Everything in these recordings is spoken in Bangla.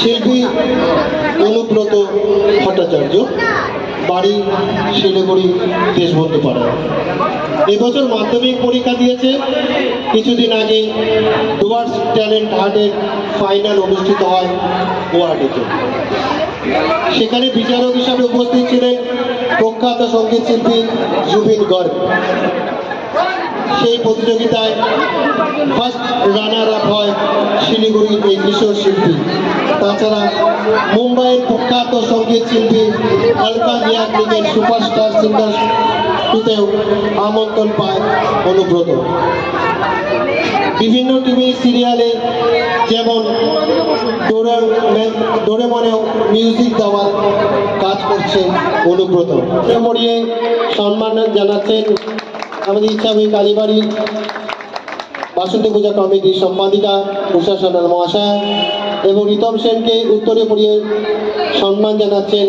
শিল্পী অনুব্রত ভট্টাচার্য, বাড়ি শিলিগুড়ি দেশবন্ধু পাড়া এবছর মাধ্যমিক পরীক্ষা দিয়েছে। কিছুদিন আগে ডুয়ার্স ট্যালেন্ট হার্টের ফাইনাল অনুষ্ঠিত হয় গুয়াহাটিতে। সেখানে বিচারক হিসাবে উপস্থিত ছিলেন প্রখ্যাত সংগীত শিল্পী জুবিন গর্গ। সেই প্রতিযোগিতায় ফার্স্ট রানার আপ হয় শিলিগুড়ির এই কিশোর শিল্পী। তাছাড়া মুম্বাইয়ের প্রখ্যাত সংগীত শিল্পী আলকা ইয়াগনিকের সুপারস্টার সিঙ্গার টুতেও আমন্ত্রণ পায় অনুব্রত। বিভিন্ন টিভি সিরিয়ালে যেমন ডোরেমনেও মিউজিক দেওয়ার কাজ করছে অনুব্রত। সম্মান জানাচ্ছেন আমাদের ইচ্ছামী কালীবাড়ি বাসন্তী পূজা কমিটির সম্পাদিকা প্রশাসনের মহাশয় এবং রিতম সেনকে উত্তরে পড়িয়ে সম্মান জানাচ্ছেন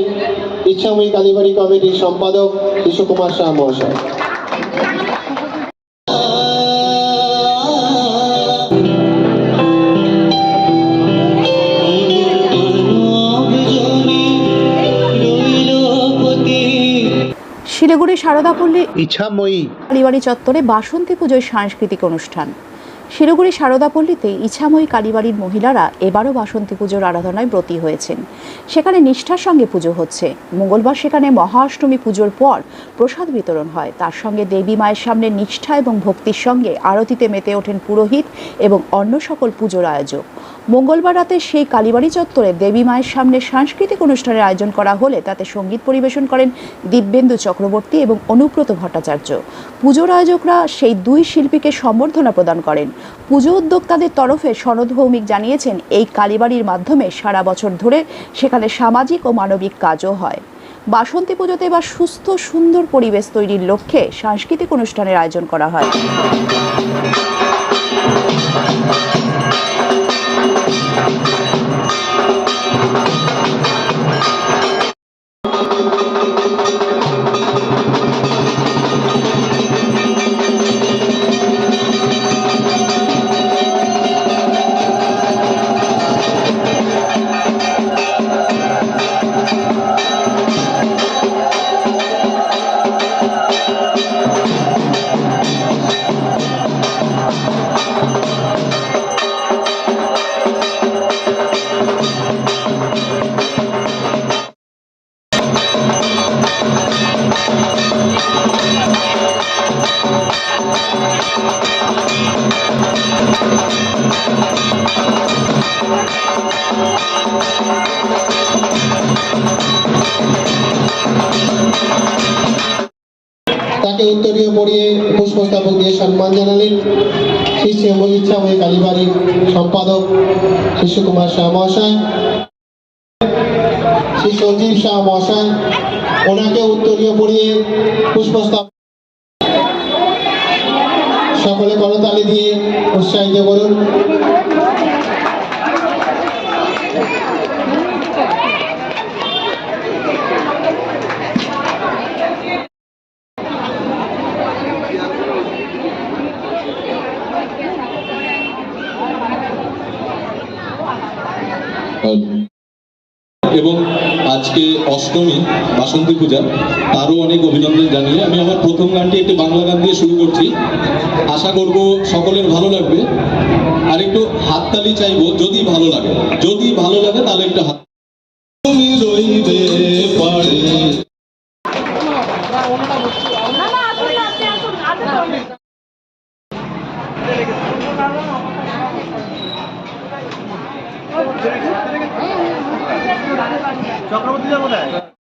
ইচ্ছাময়ী কালীবাড়ি কমিটির সম্পাদক শিশুকুমার শাহ মহাশয়। শিলিগুড়ি সারদাপল্লী ইচ্ছাময়ী। কালীবাড়ি চত্বরে বাসন্তী সাংস্কৃতিক অনুষ্ঠান। শিলিগুড়ি সারদাপল্লীতে ইছাময়ী কালীবাড়ির মহিলারা এবারও বাসন্তী পুজোর আরাধনায় ব্রতী হয়েছেন। সেখানে নিষ্ঠার সঙ্গে পুজো হচ্ছে। মঙ্গলবার সেখানে মহাষ্টমী পুজোর পর প্রসাদ বিতরণ হয়। তার সঙ্গে দেবী মায়ের সামনে নিষ্ঠা এবং ভক্তির সঙ্গে আরতিতে মেতে ওঠেন পুরোহিত এবং অন্য সকল পুজোর আয়োজক। মঙ্গলবার রাতে সেই কালীবাড়ি চত্বরে দেবী মায়ের সামনে সাংস্কৃতিক অনুষ্ঠানের আয়োজন করা হলে তাতে সংগীত পরিবেশন করেন দিব্যেন্দু চক্রবর্তী এবং অনুব্রত ভট্টাচার্য। পুজোর আয়োজকরা সেই দুই শিল্পীকে সম্বর্ধনা প্রদান করেন। পুজো উদ্যোক্তাদের তরফে সনদ ভৌমিক জানিয়েছেন, এই কালীবাড়ির মাধ্যমে সারা বছর ধরে সেখানে সামাজিক ও মানবিক কাজও হয়। বাসন্তী পুজোতে এবার সুস্থ, সুন্দর পরিবেশ তৈরির লক্ষ্যে সাংস্কৃতিক অনুষ্ঠানের আয়োজন করা হয়। Thank you. তাকে উত্তরীয় পড়িয়ে পুষ্পস্থাপক দিয়ে সম্মান জানালেন শিষ্য ইচ্ছাময়ী কালীবাড়ির সম্পাদক শিশুকুমার শাহ মহাশয়। শ্রী সঞ্জীব শাহ মহাশয়, ওনাকে উত্তরীয় পড়িয়ে পুষ্পস্থাপক সকলে করতালি দিয়ে উৎসাহিত করুন। এবং আজকে অষ্টমী, বাসন্তী পূজা, তারও অনেক অভিনন্দন জানিয়ে আমি আমার প্রথম গানটি একটি বাংলা গান দিয়ে শুরু করছি। আশা করব সকলের ভালো লাগবে। আর একটু হাততালি চাইব, যদি ভালো লাগে। যদি ভালো লাগে, তাহলে একটু হাত পারে মনে শিকার